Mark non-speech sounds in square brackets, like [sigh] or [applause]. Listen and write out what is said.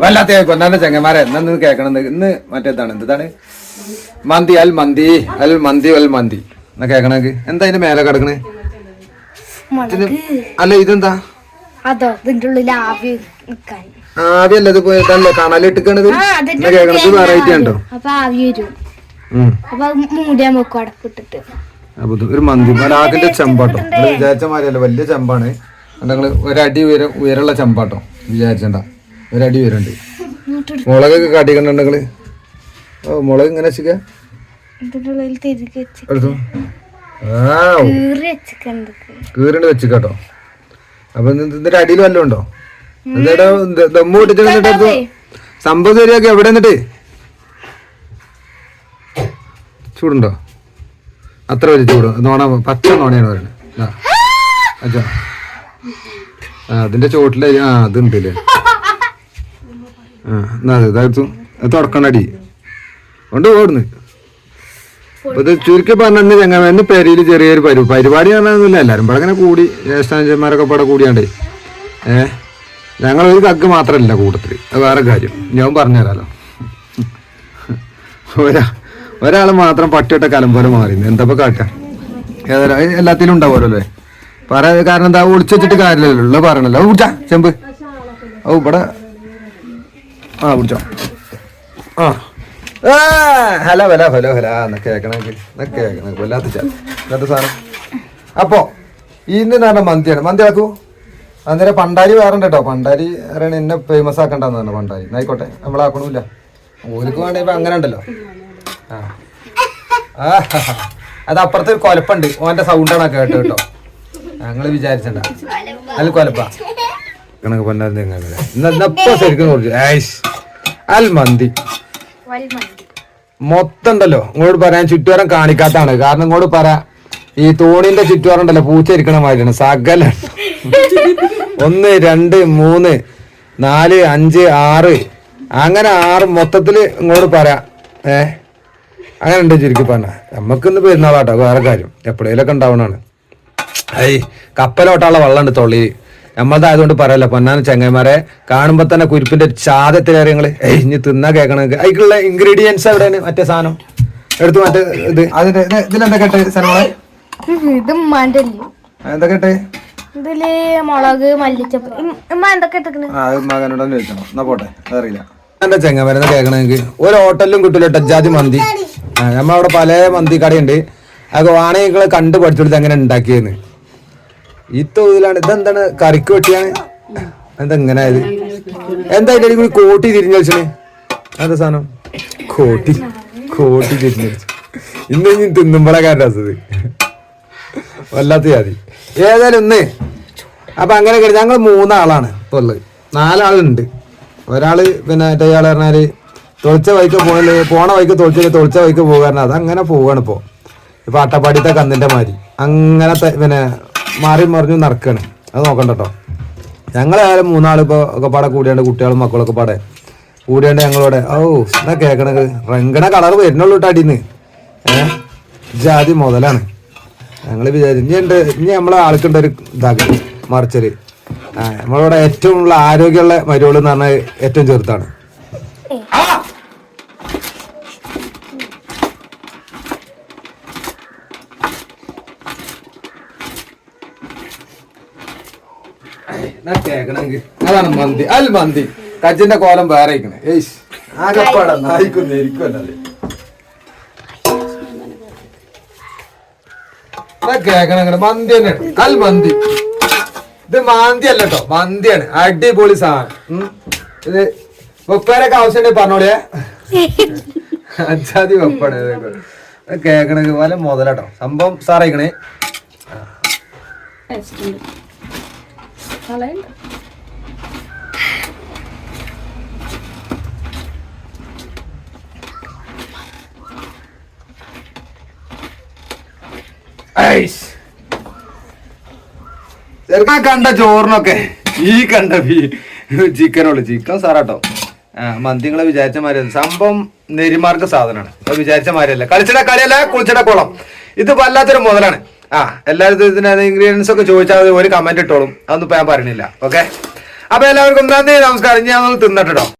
വല്ലാത്ത പൊന്നാന്റെ ചെങ്ങന്മാരെ? എന്നു കേൾക്കണം ഇന്ന് മറ്റേതാണ്? എന്താണ്? മന്തി അൽ മന്തി അൽ മന്തി അൽ മന്തി. എന്നാ കേക്കണക്ക് എന്താ അതിന്റെ മേലെ കിടക്കണേ? അല്ല ഇതെന്താ? അതോ ഇതിന്റെ ഉള്ളിൽ ആവി ഇത് പോയിട്ടല്ലേ കണലിട്ടിക്കണത് കേക്കണത് വെറൈറ്റി ഉണ്ടോ? അപ്പൊ ആവി വരും. ഉം. അപ്പൊ അത് മൂടിയാൻ അടപ്പിട്ടിട്ട് അപ്പൊ ഒരു മന്തി. മലാക്കിന്റെ ചെമ്പാട്ടോ. വിചാരിച്ച മാതിരിയല്ല വലിയ ചെമ്പാണ്. ഒരടി ഉയരം ഉയരമുള്ള ചെമ്പാട്ടോ. വിചാരിച്ചണ്ട. ഒരടി ഉയരണ്ട് മുളകൊക്കെ നിങ്ങൾ? ഓ മുളക് ഇങ്ങനെ വെച്ചിക്ക? കീറിണ്ട് വെച്ചിക്കാട്ടോ അപ്പൊ ഇത് ഇതിന്റെ അടിയിൽ വല്ലതും ഉണ്ടോ? എന്നിട്ട് ദമ്മു എടുത്തു സംഭവം ശരിയാക്കി എവിടെ എന്നിട്ട് ചൂടുണ്ടോ? അത്ര വലിയ ചൂട്. നോണ പച്ച നോണയാണ് പറയുന്നത് ആ അതിന്റെ ചോട്ടിലെ ആ അതുണ്ട് അല്ലേ ആ കൊണ്ട് ഓടുന്നു ചുരുക്കി പറഞ്ഞു ഞങ്ങൾ ഇന്ന് പെരിയിൽ ചെറിയൊരു പരി പരിപാടി പറഞ്ഞൊന്നുമില്ല എല്ലാവരും ഇവിടെ അങ്ങനെ കൂടി ജ്യേഷ്ഠാഞ്ചന്മാരൊക്കെ ഇവിടെ കൂടിയാണ്ടേ. ഏ? ഞങ്ങൾ ഒരു കക്ക് മാത്രമല്ല കൂട്ടത്തിൽ വേറെ കാര്യം. ഞാൻ പറഞ്ഞുതരാലോ [laughs] ഒരാ ഒരാൾ മാത്രം പട്ടിയിട്ട കലം പോലെ മാറി. എന്താ കാട്ടാ? ഏതായാലും എല്ലാത്തിലും ഉണ്ടാവുമല്ലോ അല്ലേ? പറയാ കാരണം എന്താ? ഒളിച്ചു വെച്ചിട്ട് കാര്യമില്ലല്ലോ. പറയണല്ലോ ചെമ്പ്. ഓ ഇവിടെ ആ പിടിച്ചോ. ആ. ഹലോ ഹലോ ഹലോ ഹലോ എന്നാ കേക്കണെങ്കിൽ എന്നൊക്കെ കേൾക്കണം വല്ലാത്ത ചാ. ഇന്നത്തെ സാധനം. അപ്പോ ഇന്ന് പറഞ്ഞ മന്തിയാണ് മന്തി ആക്കൂ. അന്നേരം പണ്ടാരി വേറെ കേട്ടോ. പണ്ടാരി അറിയണ എന്നെ ഫേമസ് ആക്കണ്ടെന്ന് പറഞ്ഞു പണ്ടാരി. ആയിക്കോട്ടെ നമ്മളാക്കണമില്ല ഓർക്ക് വേണ്ട അങ്ങനെ ഉണ്ടല്ലോ. ആ. അത് അപ്പുറത്ത് ഒരു കൊലപ്പുണ്ട്. ഓന്റെ സൗണ്ടാണ് കേട്ടോ കേട്ടോ. ഞങ്ങൾ വിചാരിച്ചണ്ട അതിൽ കൊലപ്പ. കണക്ക് പൊന്നായിരുന്നു എന്നപ്പോ ശരിക്കും ഐസ്. അൽ മന്തി മൊത്തം ഉണ്ടല്ലോ ഇങ്ങോട്ട് പറയാൻ ചുറ്റുവരം കാണിക്കാത്താണ് കാരണം ഇങ്ങോട്ട് പറ ഈ തോണിന്റെ ചുറ്റുവരം ഉണ്ടല്ലോ പൂച്ച ഇരിക്കണ മാതിരിയാണ്. സകല. ഒന്ന് രണ്ട് മൂന്ന് നാല് അഞ്ച് ആറ്. അങ്ങനെ ആറ് മൊത്തത്തിൽ ഇങ്ങോട്ട് പറയാ ഏ? അങ്ങനെ ഉണ്ട് ചുരുക്കി പറഞ്ഞ. നമുക്കിന്ന് പെരുന്നാളാട്ടോ വേറെ കാര്യം. എപ്പോഴേലൊക്കെ ഉണ്ടാവണാണ് ഐ കപ്പലോട്ടാനുള്ള വെള്ളമുണ്ട് തൊള്ളി നമ്മളതായതുകൊണ്ട് പറയല്ല പൊന്നാന ചങ്ങായിമാരെ കാണുമ്പോ തന്നെ കുരിപ്പിന്റെ ചാദത്തിലേറെ ഏയ് ഇനി തിന്നാ കേക്കണ അതിക്കുള്ള ഇൻഗ്രീഡിയൻസ് എവിടെയാണ്? മറ്റേ സാധനം. എടുത്തു മറ്റേ ഇത്. അതിന്റെ ഇത് ഇതിൽ മുളക് മല്ലിച്ചപ്പ്. എന്നാ പോട്ടെ അതറിയില്ല. എന്റെ ചെങ്ങമരുന്ന് കേൾക്കണമെങ്കിൽ ഒരു ഹോട്ടലിലും കിട്ടില്ല ടജാതി മന്തി. നമ്മളവിടെ പല മന്തി കടയുണ്ട് അതൊക്കെ വാണിക്കളെ കണ്ടു പഠിച്ചെടുത്ത് എങ്ങനെ ഉണ്ടാക്കിയെന്ന് ഈ തൊഴിലാണ് ഇതെന്താണ് കറിക്ക് വെട്ടിയാണ്? എന്തെങ്ങനായത് എന്താ ഇതിന്റെ കൂടി കോട്ടി തിരിഞ്ഞു വെച്ചേ എന്താ സാധനം? കോട്ടി. കോട്ടി തിരിഞ്ഞു വെച്ചു ഇന്ന് ഇനി തിന്നുമ്പോഴാ കാരണം അസത് വല്ലാത്ത ജാതി. ഏതായാലും ഇന്ന് അപ്പൊ അങ്ങനെ കഴിഞ്ഞ ഞങ്ങൾ മൂന്നാളാണ് ഇപ്പൊ ഉള്ളത്. നാലാളുണ്ട്. ഒരാൾ പിന്നെ ഇയാൾ പറഞ്ഞാൽ തൊളിച്ച വൈക്ക് പോകൽ പോണ വൈക്ക് തൊളിച്ചില്ല തൊളിച്ച വൈക്ക് അത് അതങ്ങനെ പോവാണ് ഇപ്പൊ. ഇപ്പൊ അട്ടപ്പാടിത്തെ കന്നിന്റെ മാതിരി. അങ്ങനത്തെ പിന്നെ മാറി മറിഞ്ഞു നടക്കാണ്. അത് നോക്കണ്ട കേട്ടോ ഞങ്ങളായാലും മൂന്നാളിപ്പോ ഒക്കെ പാടെ കൂടിയാണ്ട് കുട്ടികളും മക്കളൊക്കെ പാടെ കൂടിയാണ്ട് ഞങ്ങളോടെ ഓ എന്നാ കേക്കണത്? റെങ്കണ കളർ വരുന്നുള്ളൂ കേട്ടോ അടിന്ന്. ഏഹ് ജാതി മുതലാണ്. ഞങ്ങൾ വിചാരിച്ചു ഇനി ഉണ്ട് ഇനി നമ്മളെ ആൾക്കുണ്ട് ഒരു ഇതാക്കി മറിച്ചൊരു നമ്മളിവിടെ ഏറ്റവും ഉള്ള ആരോഗ്യമുള്ള മരുവൾ എന്ന് പറഞ്ഞാൽ ഏറ്റവും ചെറുത്താണ് അതാണ് മന്തി. അൽ മന്തി. കജിന്റെ കോലം വേറെ ഇരിക്കണേ ഏയ്. ആകപ്പാടാ നായിക്കൊന്നും ഇരിക്കുമല്ലേ കേക്കണ മന്തി തന്നെ. അൽ മന്തി. ഇത് മാന്തി അല്ല കേട്ടോ മന്തിയാണ്. അടിപൊളി സാധനം. ഇത് വെപ്പേരൊക്കെ ആവശ്യമുണ്ടെങ്കിൽ പറഞ്ഞോളിയേ അജാതി വെപ്പാണ് കേക്കണെങ്കിൽ പോലെ മുതലാട്ടോ. സംഭവം സാറയിക്കണേ ഐസ് ചെറുക്കാ കണ്ട ചോറിനൊക്കെ ഈ കണ്ട ചിക്കനുള്ളു ചിക്കൻ സാറാട്ടോ. മന്തിങ്ങളെ വിചാരിച്ച മാതിരി സംഭവം നെരിമാർക്ക് സാധനമാണ്. അത് വിചാരിച്ച മാതിരിയല്ല കളിച്ചിട കളിയല്ല കുളിച്ചിട കുളം. ഇത് വല്ലാത്തൊരു മുതലാണ്. ആ എല്ലാവരും ഇതിന് ഇൻഗ്രീഡിയൻസ് ഒക്കെ ചോദിച്ചാൽ മതി ഒരു കമന്റ് ഇട്ടോളും. അതൊന്നും ഇപ്പൊ ഞാൻ പറയുന്നില്ല ഓക്കെ അപ്പൊ എല്ലാവർക്കും നന്ദി നമസ്കാരം. ഞാൻ തിന്നട്ടോ